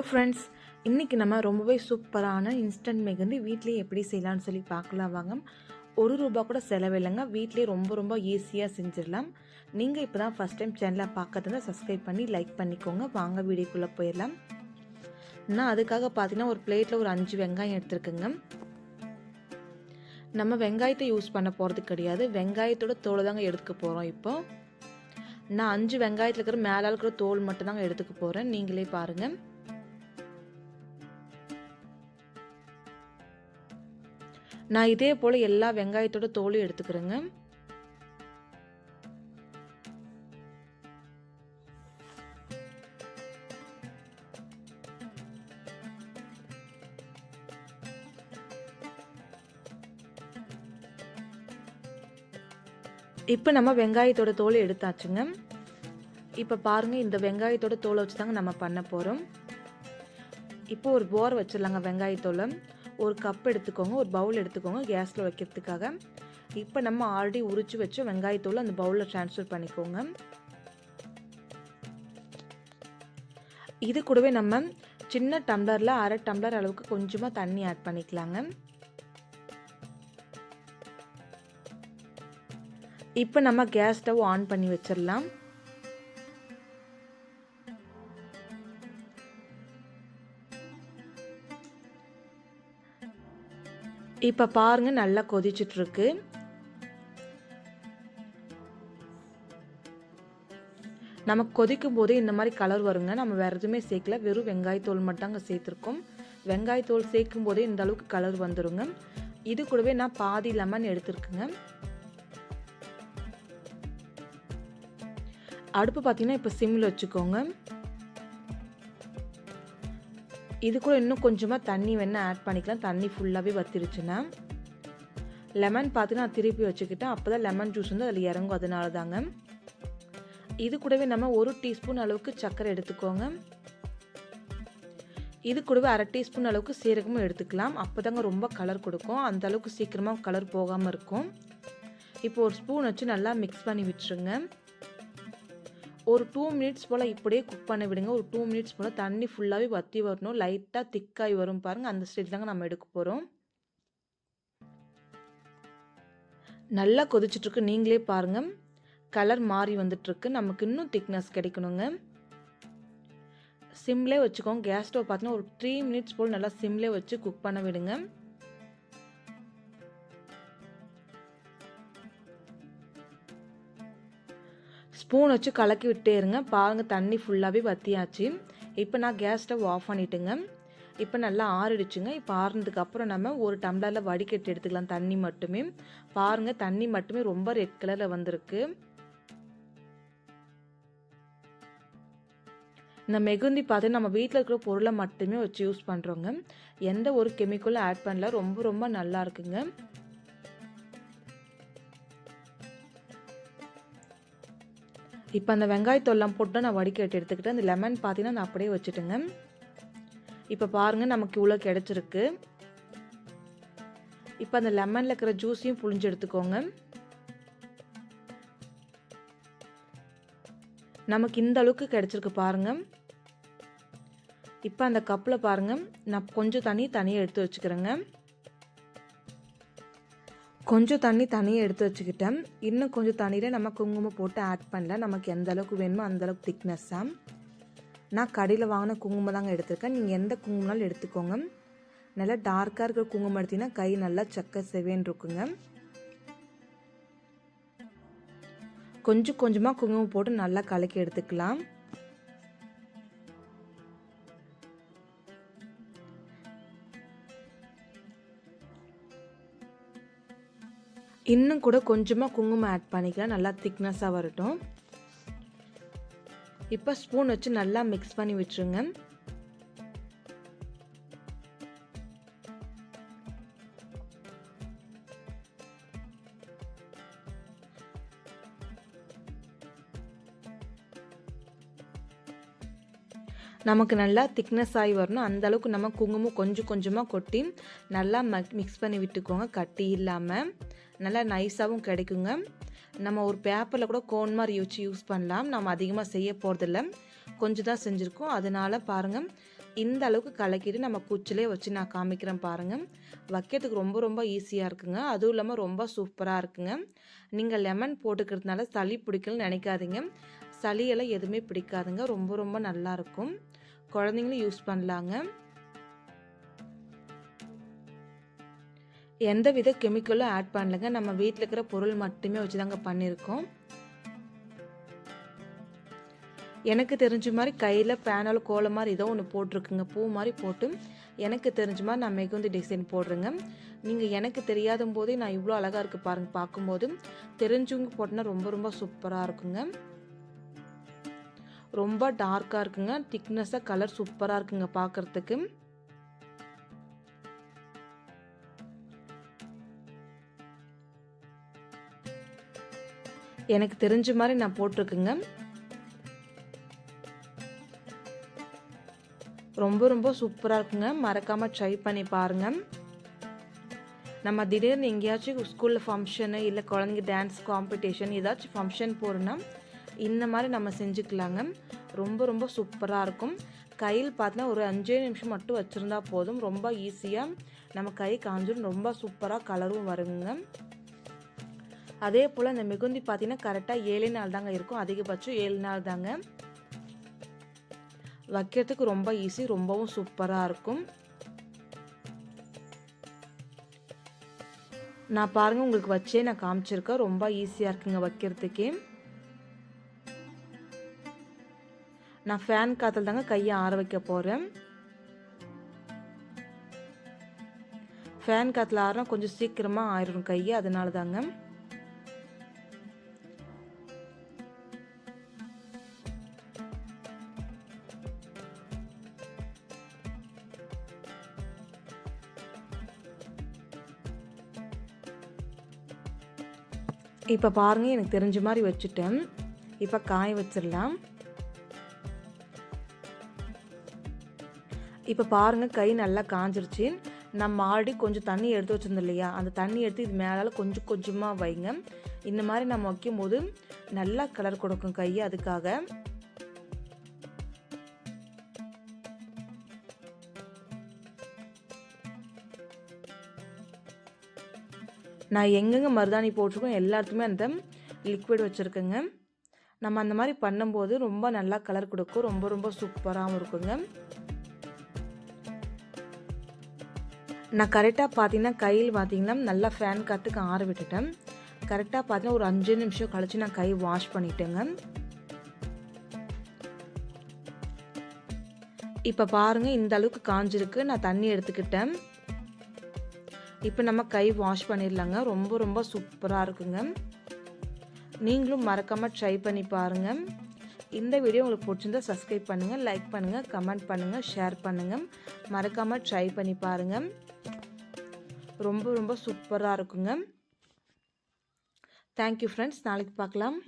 Hello friends இன்றைக்கி நம்ம ரொம்பவே சூப்பரான இன்ஸ்டன்ட் மெகந்தி வீட்லேயே எப்படி செய்யலாம்னு சொல்லி பார்க்கலாம் வாங்க. ஒரு ரூபா கூட செலவில்லைங்க வீட்லேயே ரொம்ப ரொம்ப ஈஸியாக செஞ்சிடலாம். நீங்கள் இப்போ தான் ஃபஸ்ட் டைம் சேனலை பார்க்கறதுனா சப்ஸ்கிரைப் பண்ணி லைக் பண்ணிக்கோங்க. வாங்க வீடியோக்குள்ளே போயிடலாம். நான் அதுக்காக பார்த்தீங்கன்னா ஒரு பிளேட்டில் ஒரு அஞ்சு வெங்காயம் எடுத்துருக்குங்க. நம்ம வெங்காயத்தை யூஸ் பண்ண போகிறது கிடையாது. வெங்காயத்தோட தோலை தாங்க எடுத்துக்க போகிறோம் இப்போ. நான் அஞ்சு வெங்காயத்தில் இருக்கிற மேலே இருக்கிற தோல் மட்டும்தாங்க எடுத்துக்க போகிறேன் நீங்களே பாருங்கள் நான் இதே போல் எல்லா வெங்காயத்தோட தோலும் எடுத்துக்கிறேங்க. இப்போ நம்ம வெங்காயத்தோட தோலை எடுத்தாச்சுங்க. இப்போ பாருங்கள் இந்த வெங்காயத்தோட தோலை வச்சு தாங்க நம்ம பண்ண போகிறோம் இப்போ ஒரு போர் வச்சிடலாங்க வெங்காயத்தோலை. ஒரு கப் எடுத்துக்கோங்க ஒரு பவுல் எடுத்துக்கோங்க கேஸில் வைக்கிறதுக்காக. இப்போ நம்ம ஆல்ரெடி உரிச்சு வச்ச வெங்காயத்தூள் அந்த பவுலில் ட்ரான்ஸ்ஃபர் பண்ணிக்கோங்க. இது கூடவே நம்ம சின்ன டம்ளரில் அரை டம்ளர் அளவுக்கு கொஞ்சமாக தண்ணி ஆட் பண்ணிக்கலாங்க. இப்போ நம்ம கேஸ் ஸ்டவ் ஆன் பண்ணி வச்சிடலாம். இப்போ பாருங்க நல்லா கொதிச்சிட்ருக்கு. நமக்கு கொதிக்கும் போதே இந்த மாதிரி கலர் வருங்க. நம்ம வேறு எதுவுமே சேர்க்கல. வெறும் வெங்காயத்தோல் மட்டும் அங்கே சேர்த்துருக்கோம். வெங்காயத்தோல் சேர்க்கும் போதே இந்த அளவுக்கு கலர் வந்துடுங்க இது கூடவே நான் பாதி லெமன் எடுத்துருக்குங்க. அடுப்பு பார்த்தீங்கன்னா இப்போ சிம்மில் வச்சுக்கோங்க. இது கூட இன்னும் கொஞ்சமாக தண்ணி வேணால் ஆட் பண்ணிக்கலாம். தண்ணி ஃபுல்லாகவே வத்திருச்சுன்னா லெமன் பார்த்து நான் திருப்பி வச்சுக்கிட்டேன் அப்போ தான் லெமன் ஜூஸ் வந்து அதில் இறங்கும். அதனால தாங்க இது கூடவே நம்ம ஒரு டீஸ்பூன் அளவுக்கு சர்க்கரை எடுத்துக்கோங்க. இது கூடவே அரை டீஸ்பூன் அளவுக்கு சீரகமும் எடுத்துக்கலாம். அப்போ தாங்க ரொம்ப கலர் கொடுக்கும். அந்த அளவுக்கு சீக்கிரமாக கலர் போகாமல் இருக்கும். இப்போ ஒரு ஸ்பூன் வச்சு நல்லா மிக்ஸ் பண்ணி விட்டுருங்க. ஒரு டூ மினிட்ஸ் போல் இப்படியே குக் பண்ண விடுங்க. ஒரு டூ மினிட்ஸ் போல் தண்ணி ஃபுல்லாகவே வற்றி வரணும். லைட்டாக திக்காகி வரும் பாருங்கள் அந்த ஸ்டேஜ் தாங்க நம்ம எடுக்க போகிறோம் நல்லா கொதிச்சுட்ருக்கு. நீங்களே பாருங்கள் கலர் மாறி வந்துட்டுருக்கு நமக்கு இன்னும் திக்னஸ் கிடைக்கணுங்க. சிம்லே வச்சுக்கோங்க. கேஸ் ஸ்டவ் பார்த்தீங்கன்னா ஒரு த்ரீ மினிட்ஸ் போல் நல்லா சிம்லே வச்சு குக் பண்ண விடுங்க. ஸ்பூன் வச்சு கலக்கி விட்டே இருங்க. பாருங்கள் தண்ணி ஃபுல்லாகவே வத்தியாச்சு. இப்போ நான் கேஸ் ஸ்டவ் ஆஃப் பண்ணிட்டுங்க. இப்போ நல்லா ஆறிடுச்சுங்க. இப்போ ஆறுனதுக்கப்புறம் நம்ம ஒரு டம்ளரில் வடிகட்டி எடுத்துக்கலாம் தண்ணி மட்டுமே. பாருங்கள் தண்ணி மட்டுமே ரொம்ப ரெட் கலரில் வந்திருக்கு. இந்த மெகுந்தி பார்த்து நம்ம வீட்டில் இருக்கிற பொருளை மட்டுமே வச்சு யூஸ் பண்ணுறோங்க எந்த ஒரு கெமிக்கலும் ஆட் பண்ணல ரொம்ப ரொம்ப நல்லா இருக்குங்க. இப்போ அந்த வெங்காயத்தோல்லாம் போட்டு நான் வடிகட்டி எடுத்துக்கிட்டு அந்த லெமன் பார்த்தீங்கன்னா நான் அப்படியே வச்சுட்டுங்க. இப்போ பாருங்கள் நமக்கு இவ்வளோ கிடச்சிருக்கு. இப்போ அந்த லெமனில் இருக்கிற ஜூஸையும் புழிஞ்சு எடுத்துக்கோங்க. நமக்கு இந்த அளவுக்கு கிடச்சிருக்கு பாருங்கள் இப்போ அந்த கப்பில் பாருங்கள் நான் கொஞ்சம் தண்ணி தனியாக எடுத்து வச்சுக்கிறேங்க. கொஞ்சம் தண்ணி தனியாக எடுத்து வச்சுக்கிட்டேன். இன்னும் கொஞ்சம் தண்ணியில் நம்ம குங்குமம் போட்டு ஆட் பண்ணல. நமக்கு எந்த அளவுக்கு வேணுமோ அந்த அளவுக்கு திக்னஸ்ஸாக நான் கடையில் வாங்கின குங்குமம் தாங்க எடுத்திருக்கேன். நீங்கள் எந்த குங்குமம்னாலும் எடுத்துக்கோங்க. நல்லா டார்க்காக இருக்கிற குங்குமம் எடுத்தீங்கன்னா கை நல்லா சக்க செவேன்னு இருக்குங்க. கொஞ்சம் கொஞ்சமாக குங்குமம் போட்டு நல்லா கலக்கி எடுத்துக்கலாம். இன்னும் கூட கொஞ்சமாக குங்குமம் ஆட் பண்ணிக்கலாம் நல்லா திக்னஸாக வரட்டும். இப்போ ஸ்பூன் வச்சு நல்லா மிக்ஸ் பண்ணி விட்டுருங்க. நமக்கு நல்லா திக்னஸ் ஆகி வரணும். அந்த அளவுக்கு நம்ம குங்குமம் கொஞ்சம் கொஞ்சமாக கொட்டி நல்லா மிக்ஸ் பண்ணி விட்டுக்கோங்க. கட்டி இல்லாமல் நல்லா நைஸாகவும் கிடைக்குங்க. நம்ம ஒரு பேப்பரில் கூட கோன் மாதிரி வச்சு யூஸ் பண்ணலாம். நம்ம அதிகமாக செய்ய போகிறதில்ல கொஞ்சம் தான் செஞ்சுருக்கோம். அதனால் பாருங்கள் இந்த அளவுக்கு கலக்கிட்டு நம்ம குச்சிலே வச்சு நான் காமிக்கிறேன் பாருங்கள் வைக்கிறதுக்கு ரொம்ப ரொம்ப ஈஸியாக இருக்குங்க. அதுவும் இல்லாமல் ரொம்ப சூப்பராக இருக்குங்க. நீங்கள் லெமன் போட்டுக்கிறதுனால சளி பிடிக்கலன்னு நினைக்காதீங்க. சளியெல்லாம் எதுவுமே பிடிக்காதுங்க. ரொம்ப ரொம்ப நல்லாயிருக்கும் குழந்தைங்களும் யூஸ் பண்ணலாங்க. எந்த வித கெமிக்கலும் ஆட் பண்ணலைங்க. நம்ம வீட்டில் இருக்கிற பொருள் மட்டுமே வச்சு தாங்க பண்ணியிருக்கோம். எனக்கு தெரிஞ்ச மாதிரி கையில் பேனால் கோலம் மாதிரி ஏதோ ஒன்று போட்டிருக்குங்க. பூ மாதிரி போட்டு எனக்கு தெரிஞ்ச மாதிரி நான் மெகுந்தி டிசைன் போடுறேங்க. நீங்கள் எனக்கு தெரியாத போதே நான் இவ்வளோ அழகாக இருக்குது பாருங்கள் பார்க்கும்போது தெரிஞ்சவங்க போட்டோன்னா ரொம்ப ரொம்ப சூப்பராக இருக்குங்க. ரொம்ப டார்க்காக இருக்குங்க. திக்னஸாக கலர் சூப்பராக இருக்குங்க பார்க்குறதுக்கு எனக்கு தெரிஞ்ச மாதிரி நான் போட்டிருக்குங்க. ரொம்ப ரொம்ப சூப்பராக இருக்குங்க. மறக்காமல் ட்ரை பண்ணி பாருங்கள் நம்ம திடீர்னு எங்கேயாச்சும் ஸ்கூலில் ஃபங்க்ஷனு இல்லை குழந்தைங்க டான்ஸ் காம்படிஷன் ஏதாச்சும் ஃபங்க்ஷன் போகிறோன்னா இந்த மாதிரி நம்ம செஞ்சுக்கலாங்க. ரொம்ப ரொம்ப சூப்பராக இருக்கும். கையில் பார்த்தீங்கன்னா ஒரு அஞ்சே நிமிஷம் மட்டும் வச்சுருந்தா போதும். ரொம்ப ஈஸியாக நம்ம கை காஞ்சிடும் ரொம்ப சூப்பராக கலரும் வருங்க. அதே போல் இந்த மிகுந்தி பார்த்தீங்கன்னா கரெக்டாக ஏழு நாள் தாங்க இருக்கும். அதிகபட்சம் ஏழு நாள் தாங்க. வைக்கிறதுக்கு ரொம்ப ஈஸி ரொம்பவும் சூப்பராக இருக்கும். நான் பாருங்கள் உங்களுக்கு வச்சே நான் காமிச்சிருக்கேன். ரொம்ப ஈஸியாக இருக்குங்க வைக்கிறதுக்கே. நான் ஃபேன் காற்றுல தாங்க கையை ஆற வைக்க போகிறேன் ஃபேன் காற்றுல ஆறினா கொஞ்சம் சீக்கிரமாக ஆயிடும் கையை அதனால தாங்க இப்போ பாருங்கள் எனக்கு தெரிஞ்ச மாதிரி வச்சுட்டேன். இப்போ காய வச்சிடலாம். இப்போ பாருங்கள் கை நல்லா காஞ்சிருச்சு. நம்ம ஆல்ரெடி கொஞ்சம் தண்ணி எடுத்து வச்சுருந்தோம் இல்லையா? அந்த தண்ணி எடுத்து இது மேலால் கொஞ்சம் கொஞ்சமாக வைங்க. இந்த மாதிரி நம்ம வைக்கும் போது நல்லா கலர் கொடுக்கும் கை அதுக்காக. நான் எங்கெங்கே மருதாணி போட்டிருக்கோம் எல்லாத்துக்குமே அந்த லிக்விட் வச்சுருக்கேங்க. நம்ம அந்த மாதிரி பண்ணும்போது ரொம்ப நல்லா கலர் கொடுக்கும். ரொம்ப ரொம்ப சூப்பராகவும் இருக்குங்க. நான் கரெக்டாக பார்த்தீங்கன்னா கையில் பார்த்தீங்கன்னா நல்லா ஃபேன் காற்றுக்கு ஆற விட்டுட்டேன் கரெக்டாக பார்த்தீங்கன்னா ஒரு அஞ்சு நிமிஷம் கழித்து நான் கை வாஷ் பண்ணிட்டேங்க. இப்போ பாருங்கள் இந்த அளவுக்கு காஞ்சிருக்கு. நான் தண்ணி எடுத்துக்கிட்டேன். இப்போ நம்ம கை வாஷ் பண்ணிடலாங்க. ரொம்ப ரொம்ப சூப்பராக இருக்குங்க. நீங்களும் மறக்காமல் ட்ரை பண்ணி பாருங்கள் இந்த வீடியோ உங்களுக்கு பிடிச்சிருந்தா சப்ஸ்கிரைப் பண்ணுங்கள் லைக் பண்ணுங்கள் கமெண்ட் பண்ணுங்கள் ஷேர் பண்ணுங்கள் மறக்காமல் ட்ரை பண்ணி பாருங்கள் ரொம்ப ரொம்ப சூப்பராக இருக்குங்க. தேங்க்யூ ஃப்ரெண்ட்ஸ் நாளைக்கு பார்க்கலாம்.